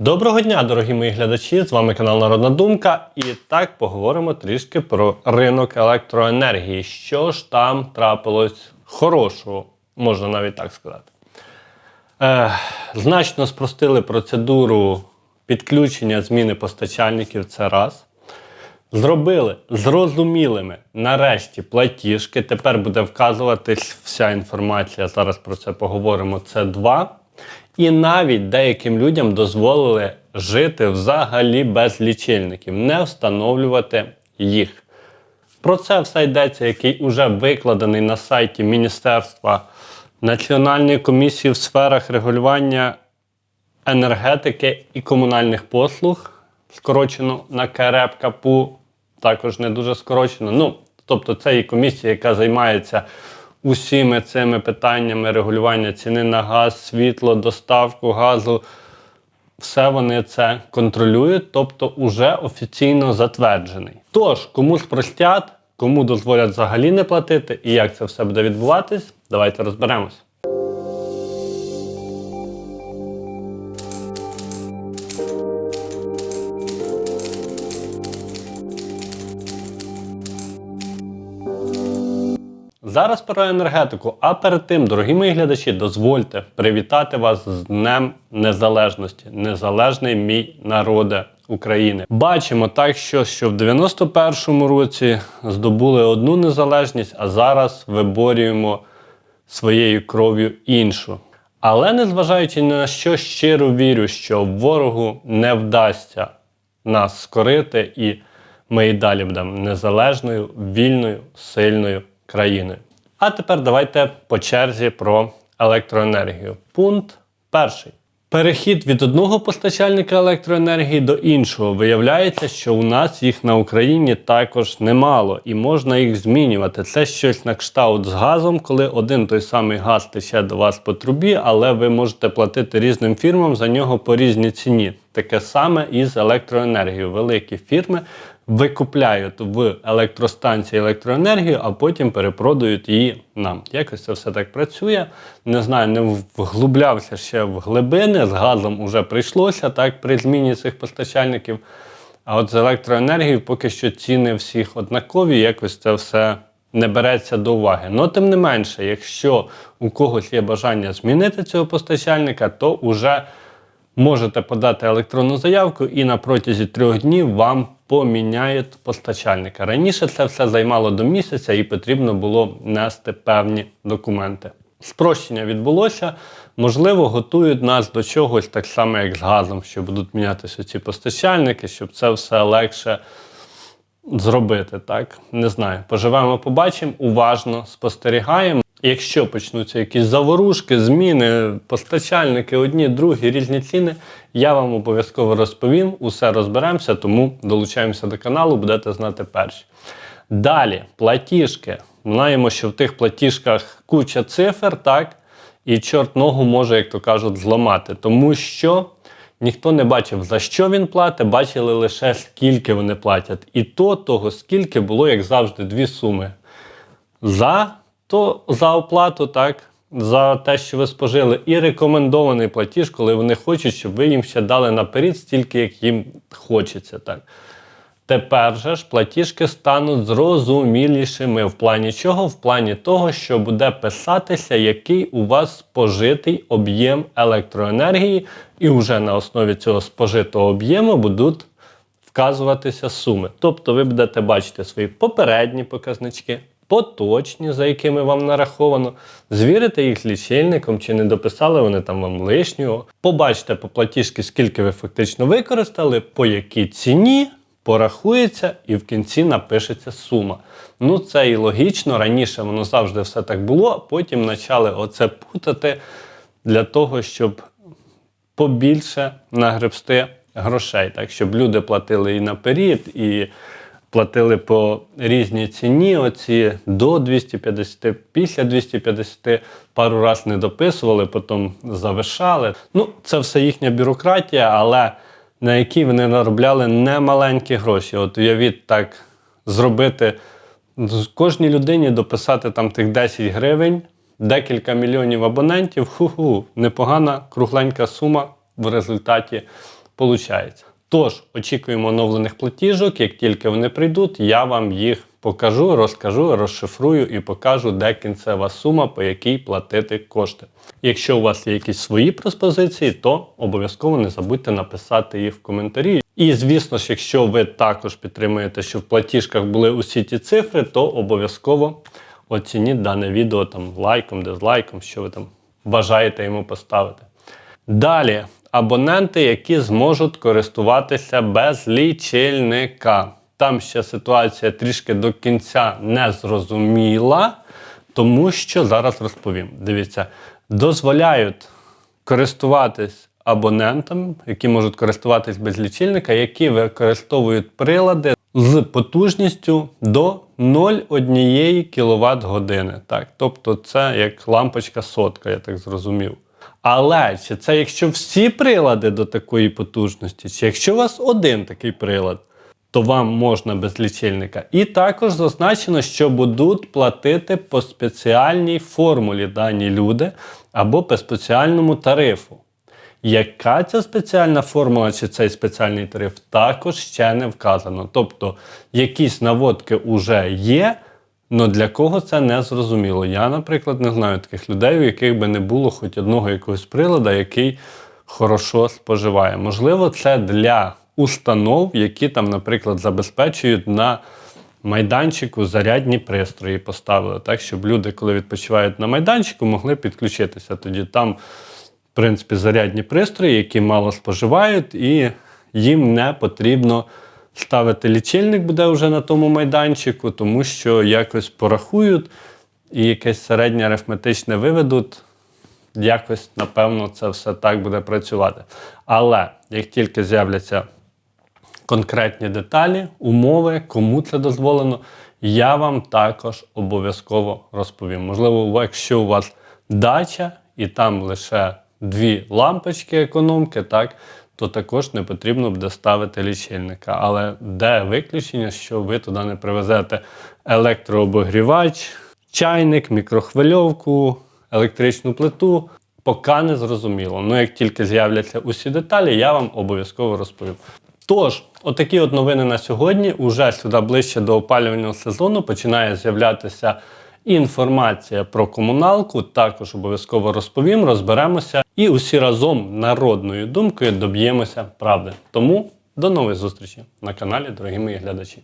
Доброго дня, дорогі мої глядачі! З вами канал Народна Думка. І так поговоримо трішки про ринок електроенергії. Що ж там трапилось хорошого, можна навіть так сказати. Е, значно спростили процедуру підключення зміни постачальників. Це раз. Зробили зрозумілими нарешті платіжки. Тепер буде вказуватись вся інформація. Зараз про це поговоримо. Це два. І навіть деяким людям дозволили жити взагалі без лічильників, не встановлювати їх. Про це все йдеться, який уже викладений на сайті Міністерства Національної комісії в сферах регулювання енергетики і комунальних послуг, скорочено на КРЕП КАПУ, також не дуже скорочено. Ну, тобто, це і комісія, яка займається усіми цими питаннями регулювання ціни на газ, світло, доставку газу. Все вони це контролюють, тобто уже офіційно затверджений. Тож, кому спростять, кому дозволять взагалі не платити і як це все буде відбуватись, давайте розберемось. Зараз про енергетику. А перед тим, дорогі мої глядачі, дозвольте привітати вас з Днем Незалежності. Незалежний мій народе України. Бачимо так, що, що в 91-му році здобули одну незалежність, а зараз виборюємо своєю кров'ю іншу. Але незважаючи на що, щиро вірю, що ворогу не вдасться нас скорити, і ми і далі будемо незалежною, вільною, сильною країною. А тепер давайте по черзі про електроенергію. Пункт перший. Перехід від одного постачальника електроенергії до іншого. Виявляється, що у нас їх на Україні також немало, і можна їх змінювати. Це щось на кшталт з газом, коли один той самий газ тече до вас по трубі, але ви можете платити різним фірмам за нього по різній ціні. Таке саме і з електроенергією. Великі фірми викупляють в електростанції електроенергію, а потім перепродають її нам. Якось це все так працює. Не знаю, не вглублявся ще в глибини. З газом вже прийшлося так при зміні цих постачальників. А от з електроенергією поки що ціни всіх однакові, якось це все не береться до уваги. Но тим не менше, якщо у когось є бажання змінити цього постачальника, то вже можете подати електронну заявку і на протязі трьох днів вам поміняють постачальника. Раніше це все займало до місяця і потрібно було нести певні документи. Спрощення відбулося. Можливо, готують нас до чогось так само, як з газом, що будуть мінятися ці постачальники, щоб це все легше зробити. Так не знаю. Поживемо, побачимо, уважно спостерігаємо. Якщо почнуться якісь заворушки, зміни, постачальники, одні, другі, різні ціни, я вам обов'язково розповім, усе розберемося, тому долучаємося до каналу, будете знати перші. Далі, платіжки. Знаємо, що в тих платіжках куча цифр, так, і чорт ногу може, як то кажуть, зламати. Тому що ніхто не бачив, за що він платить, бачили лише скільки вони платять. І то того, скільки було, як завжди, дві суми. За то за оплату, так, за те, що ви спожили, і рекомендований платіж, коли вони хочуть, щоб ви їм ще дали наперед стільки, як їм хочеться. так. Тепер же ж платіжки стануть зрозумілішими. В плані чого? В плані того, що буде писатися, який у вас спожитий об'єм електроенергії, і вже на основі цього спожитого об'єму будуть вказуватися суми. Тобто ви будете бачити свої попередні показнички, поточні, за якими вам нараховано, звірите їх лічильником, чи не дописали вони там вам лишнього. Побачите по платіжки, скільки ви фактично використали, по якій ціні. Порахується і в кінці напишеться сума. Ну це і логічно. Раніше воно завжди все так було, а потім почали оце путати для того, щоб побільше нагребсти грошей, так щоб люди платили і наперед, і платили по різній ціні. Оці до 250, після 250, пару раз не дописували, потім завишали. Ну, це все їхня бюрократія, але на якій вони наробляли немаленькі гроші. От уявіть так зробити кожній людині дописати там тих 10 гривень, декілька мільйонів абонентів. Ху-ху, непогана кругленька сума в результаті виходить. Тож, очікуємо оновлених платіжок. Як тільки вони прийдуть, я вам їх покажу, розкажу, розшифрую і покажу, де кінцева сума, по якій платити кошти. Якщо у вас є якісь свої пропозиції, то обов'язково не забудьте написати їх в коментарі. І звісно ж, якщо ви також підтримуєте, що в платіжках були усі ті цифри, то обов'язково оцініть дане відео там лайком, дизлайком, що ви там бажаєте йому поставити. Далі, абоненти, які зможуть користуватися без лічильника. Там ще ситуація трішки до кінця не зрозуміла, тому що зараз розповім. Дивіться, дозволяють користуватись абонентам, які можуть користуватись без лічильника, які використовують прилади з потужністю до 0,1 кВт години. Так, тобто це як лампочка сотка, я так зрозумів. Але чи це якщо всі прилади до такої потужності, чи якщо у вас один такий прилад, то вам можна без лічильника. І також зазначено, що будуть платити по спеціальній формулі дані люди або по спеціальному тарифу. Яка ця спеціальна формула чи цей спеціальний тариф, також ще не вказано. Тобто якісь наводки вже є, але для кого це не зрозуміло. Я, наприклад, не знаю таких людей, у яких би не було хоч одного якогось прилада, який хорошо споживає. Можливо, це для установ, які там, наприклад, забезпечують на майданчику зарядні пристрої поставили, так, щоб люди, коли відпочивають на майданчику, могли підключитися. Тоді там, в принципі, зарядні пристрої, які мало споживають, і їм не потрібно ставити лічильник буде вже на тому майданчику, тому що якось порахують і якесь середнє арифметичне виведуть. Якось, напевно, це все так буде працювати. Але як тільки з'являться конкретні деталі, умови, кому це дозволено, я вам також обов'язково розповім. Можливо, якщо у вас дача і там лише дві лампочки економки, так, то також не потрібно буде ставити лічильника. Але де виключення, що ви туди не привезете електрообогрівач, чайник, мікрохвильовку, електричну плиту. Поки не зрозуміло. Ну, як тільки з'являться усі деталі, я вам обов'язково розповім. Тож, отакі от новини на сьогодні. Уже сюди ближче до опалювального сезону починає з'являтися інформація про комуналку. Також обов'язково розповім, розберемося і усі разом народною думкою доб'ємося правди. Тому до нових зустрічей на каналі, дорогі мої глядачі.